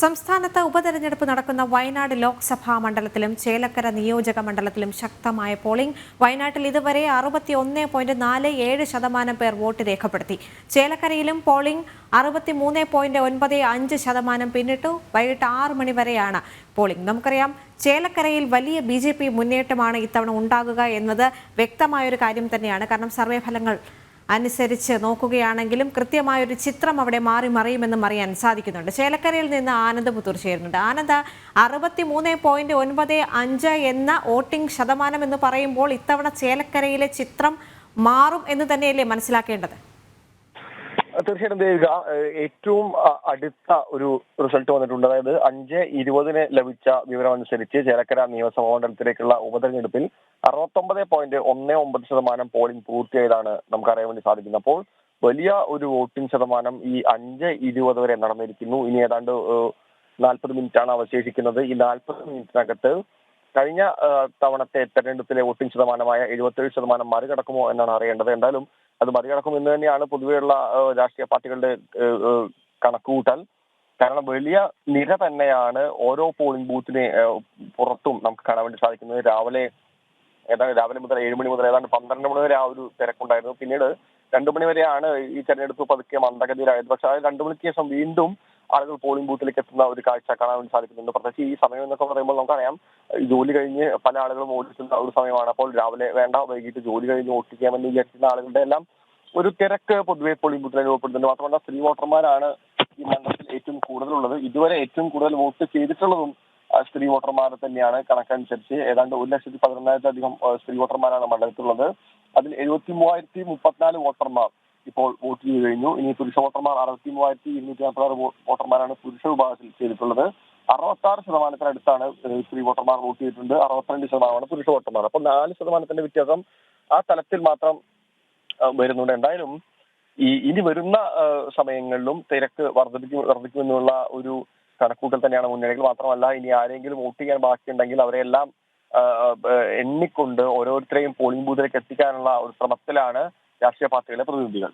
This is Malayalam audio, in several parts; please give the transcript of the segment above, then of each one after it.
സംസ്ഥാനത്ത് ഉപതെരഞ്ഞെടുപ്പ് നടക്കുന്ന വയനാട് ലോക്സഭാ മണ്ഡലത്തിലും ചേലക്കര നിയോജക മണ്ഡലത്തിലും ശക്തമായ പോളിംഗ്. വയനാട്ടിൽ ഇതുവരെ അറുപത്തി ഒന്ന് പോയിന്റ് നാല് ഏഴ് ശതമാനം പേർ വോട്ട് രേഖപ്പെടുത്തി. ചേലക്കരയിലും പോളിംഗ് അറുപത്തി മൂന്ന് പോയിന്റ് ഒൻപത് അഞ്ച് ശതമാനം പിന്നിട്ടു. വൈകിട്ട് ആറ് മണി വരെയാണ് പോളിംഗ്. നമുക്കറിയാം ചേലക്കരയിൽ വലിയ ബി ജെ പി മുന്നേറ്റമാണ് ഇത്തവണ ഉണ്ടാകുക എന്നത് വ്യക്തമായൊരു കാര്യം തന്നെയാണ്. കാരണം സർവേ ഫലങ്ങൾ അനുസരിച്ച് നോക്കുകയാണെങ്കിലും കൃത്യമായൊരു ചിത്രം അവിടെ മാറി മറിയുമെന്നും അറിയാൻ സാധിക്കുന്നുണ്ട്. ചേലക്കരയിൽ നിന്ന് ആനന്ദ് പുത്തൂർ ചേരുന്നുണ്ട്. ആനന്ദ് അറുപത്തി മൂന്ന് പോയിന്റ് ഒൻപത് അഞ്ച് എന്ന വോട്ടിംഗ് ശതമാനം എന്ന് പറയുമ്പോൾ ഇത്തവണ ചേലക്കരയിലെ ചിത്രം മാറും എന്ന് തന്നെയല്ലേ മനസ്സിലാക്കേണ്ടത്? തീർച്ചയായിട്ടും ദേവിക ഏറ്റവും അടുത്ത ഒരു റിസൾട്ട് വന്നിട്ടുണ്ട്. അതായത് അഞ്ച് ഇരുപതിന് ലഭിച്ച വിവരം അനുസരിച്ച് ചേലക്കര നിയമസഭാ മണ്ഡലത്തിലേക്കുള്ള ഉപതെരഞ്ഞെടുപ്പിൽ അറുപത്തൊമ്പത് പോയിന്റ് ഒന്ന് ഒമ്പത് ശതമാനം പോളിംഗ് പൂർത്തിയായതാണ് നമുക്ക് അറിയാൻ വേണ്ടി സാധിക്കുന്നത്. അപ്പോൾ വലിയ ഒരു വോട്ടിംഗ് ശതമാനം ഈ അഞ്ച് ഇരുപത് വരെ നടന്നിരിക്കുന്നു. ഇനി ഏതാണ്ട് നാൽപ്പത് മിനിറ്റ് ആണ് അവശേഷിക്കുന്നത്. ഈ നാൽപ്പത് മിനിറ്റിനകത്ത് കഴിഞ്ഞ തവണത്തെ തെരഞ്ഞെടുപ്പിലെ വോട്ടിംഗ് ശതമാനമായ എഴുപത്തേഴ് ശതമാനം മറികടക്കുമോ എന്നാണ് അറിയേണ്ടത്. എന്തായാലും അത് മറികടക്കും എന്ന് തന്നെയാണ് പൊതുവെയുള്ള രാഷ്ട്രീയ പാർട്ടികളുടെ കണക്കുകൂട്ടൽ. കാരണം വലിയ നിര തന്നെയാണ് ഓരോ പോളിംഗ് ബൂത്തിന് പുറത്തും നമുക്ക് കാണാൻ വേണ്ടി സാധിക്കുന്നത്. രാവിലെ ഏതാണ്ട് രാവിലെ മുതൽ ഏഴ് മണി മുതൽ ഏതാണ്ട് പന്ത്രണ്ട് മണി വരെ ആ ഒരു തിരക്കുണ്ടായിരുന്നു. പിന്നീട് രണ്ടു മണി വരെയാണ് ഈ തെരഞ്ഞെടുപ്പ് പതുക്കെ മന്ദഗതിയിലായത്. പക്ഷെ ആ രണ്ടു മണിക്ക് ശേഷം വീണ്ടും ആളുകൾ പോളിംഗ് ബൂത്തിലേക്ക് എത്തുന്ന ഒരു കാഴ്ച കാണാൻ വേണ്ടി സാധിക്കുന്നുണ്ട്. പ്രത്യേകിച്ച് ഈ സമയം എന്നൊക്കെ പറയുമ്പോൾ നമുക്കറിയാം ജോലി കഴിഞ്ഞ് പല ആളുകളും ഓടിക്കുന്ന ഒരു സമയമാണ്. അപ്പോൾ രാവിലെ വേണ്ട വൈകിട്ട് ജോലി കഴിഞ്ഞ് വോട്ട് ചെയ്യാമെന്ന് വിചാരിക്കുന്ന ആളുകളുടെ എല്ലാം ഒരു തിരക്ക് പൊതുവെ പോളിംഗ് ബൂത്തിൽ അനുഭവപ്പെടുന്നുണ്ട് മാത്രമല്ല സ്ത്രീ വോട്ടർമാരാണ് ഈ മണ്ഡലത്തിൽ ഏറ്റവും കൂടുതലുള്ളത്. ഇതുവരെ ഏറ്റവും കൂടുതൽ വോട്ട് ചെയ്തിട്ടുള്ളതും സ്ത്രീ വോട്ടർമാരെ തന്നെയാണ്. കണക്കനുസരിച്ച് ഏതാണ്ട് ഒരു ലക്ഷത്തി പതിനൊന്നായിരത്തിലധികം സ്ത്രീ വോട്ടർമാരാണ് മണ്ഡലത്തിലുള്ളത്. അതിൽ എഴുപത്തി മൂവായിരത്തി മുപ്പത്തിനാല് വോട്ടർമാർ ഇപ്പോൾ വോട്ട് ചെയ്ത് കഴിഞ്ഞു. ഇനി പുരുഷ വോട്ടർമാർ അറുപത്തി മൂവായിരത്തി ഇരുന്നൂറ്റി നാൽപ്പത്തി വോട്ടർമാരാണ് പുരുഷ വിഭാഗത്തിൽ ചെയ്തിട്ടുള്ളത്. അറുപത്തി ആറ് ശതമാനത്തിനടുത്താണ് സ്ത്രീ വോട്ടർമാർ വോട്ട് ചെയ്തിട്ടുണ്ട്. അറുപത്തിരണ്ട് ശതമാനമാണ് പുരുഷ വോട്ടർമാർ. അപ്പോൾ നാല് ശതമാനത്തിന്റെ വ്യത്യാസം ആ തലത്തിൽ മാത്രം വരുന്നുണ്ട്. എന്തായാലും ഈ ഇനി വരുന്ന സമയങ്ങളിലും തിരക്ക് വർദ്ധിപ്പിക്കും വർദ്ധിക്കുമെന്നുള്ള ഒരു കണക്കൂട്ടൽ തന്നെയാണ് മുന്നണികൾ. മാത്രമല്ല ഇനി ആരെങ്കിലും വോട്ട് ചെയ്യാൻ ബാക്കിയുണ്ടെങ്കിൽ അവരെല്ലാം എണ്ണിക്കൊണ്ട് ഓരോരുത്തരെയും പോളിംഗ് ബൂത്തിലേക്ക് എത്തിക്കാനുള്ള ഒരു ശ്രമത്തിലാണ് രാഷ്ട്രീയ പാർട്ടികളെ പ്രതിനിധികൾ.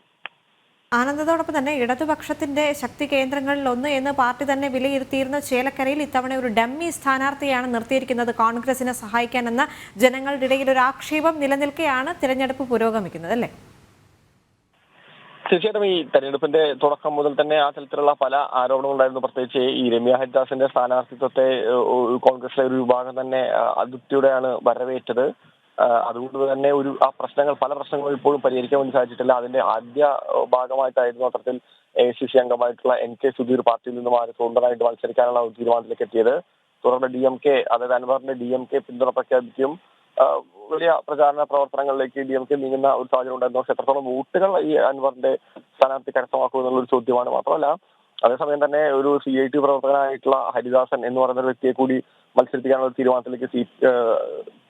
ആനന്ദത്തോടൊപ്പം തന്നെ ഇടതുപക്ഷത്തിന്റെ ശക്തി കേന്ദ്രങ്ങളിൽ ഒന്ന് എന്ന് പാർട്ടി തന്നെ വിലയിരുത്തിയിരുന്ന ചേലക്കരയിൽ ഇത്തവണ ഒരു ഡമ്മി സ്ഥാനാർത്ഥിയാണ് നിർത്തിയിരിക്കുന്നത് കോൺഗ്രസിനെ സഹായിക്കാനെന്ന ജനങ്ങളുടെ ഇടയിൽ ഒരു ആക്ഷേപം നിലനിൽക്കെയാണ് തിരഞ്ഞെടുപ്പ് പുരോഗമിക്കുന്നത് അല്ലേ? തീർച്ചയായിട്ടും ഈ തെരഞ്ഞെടുപ്പിന്റെ തുടക്കം മുതൽ തന്നെ ആ തരത്തിലുള്ള പല ആരോപണങ്ങളുണ്ടായിരുന്നു പ്രത്യേകിച്ച് ഈ രമ്യ ഹരിദാസിന്റെ സ്ഥാനാർത്ഥിത്വത്തെ കോൺഗ്രസിലെ ഒരു വിഭാഗം തന്നെ അതൃപ്തിയോടെയാണ് വരവേറ്റത്. അതുകൊണ്ട് തന്നെ ഒരു ആ പ്രശ്നങ്ങൾ പല പ്രശ്നങ്ങളും ഇപ്പോഴും പരിഹരിക്കാൻ വേണ്ടി സാധിച്ചിട്ടില്ല. അതിന്റെ ആദ്യ ഭാഗമായിട്ടായിരുന്നു അത്തരത്തിൽ എ സി സി അംഗമായിട്ടുള്ള എൻ കെ സുധീർ പാർട്ടിയിൽ നിന്നും മാറി സ്വതന്ത്രമായിട്ട് മത്സരിക്കാനുള്ള തീരുമാനത്തിലേക്ക് എത്തിയത്. തുടർന്ന് ഡി എം കെ അതായത് അൻവറിന്റെ ഡി എം കെ പിന്തുണ പ്രഖ്യാപിക്കും. വലിയ പ്രചാരണ പ്രവർത്തനങ്ങളിലേക്ക് ഡി എം കെ നീങ്ങുന്ന ഒരു സാഹചര്യം ഉണ്ടായിരുന്നു. പക്ഷെ എത്രത്തോളം വോട്ടുകൾ ഈ അൻവറിന്റെ സ്ഥാനാർത്ഥി കരസ്ഥമാക്കും എന്നുള്ള ഒരു ചോദ്യമാണ് മാത്രമല്ല അതേസമയം തന്നെ ഒരു സി ഐ ടി പ്രവർത്തകനായിട്ടുള്ള ഹരിദാസൻ എന്ന് പറയുന്ന ഒരു വ്യക്തിയെ കൂടി മത്സരിപ്പിക്കാനുള്ള തീരുമാനത്തിലേക്ക് സീ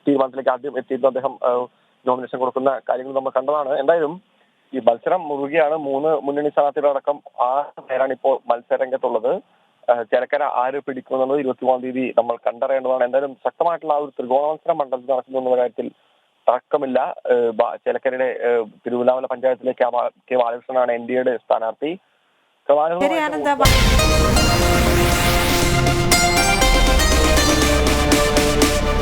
തീരുമാനത്തിലേക്ക് ആദ്യം എത്തിയിട്ട് അദ്ദേഹം നോമിനേഷൻ കൊടുക്കുന്ന കാര്യങ്ങൾ നമ്മൾ കണ്ടതാണ്. എന്തായാലും ഈ മത്സരം മുറുകയാണ്. മൂന്ന് മുന്നണി സ്ഥാനാർത്ഥികളടക്കം ആറ് പേരാണ് ഇപ്പോൾ മത്സരരംഗത്തുള്ളത്. ചേലക്കര ആര് പിടിക്കുമെന്നുള്ളത് ഇരുപത്തിമൂന്നാം തീയതി നമ്മൾ കണ്ടറിയേണ്ടതാണ്. എന്തായാലും ശക്തമായിട്ടുള്ള ആ ഒരു ത്രികോണ മത്സരം മണ്ഡലത്തിൽ നടക്കുന്നു എന്നുള്ള കാര്യത്തിൽ തർക്കമില്ല. ചിലക്കരയുടെ തിരുവല്ലാമല പഞ്ചായത്തിലെ കെ ബാലകൃഷ്ണനാണ് എൻ ഡി എയുടെ സ്ഥാനാർത്ഥി.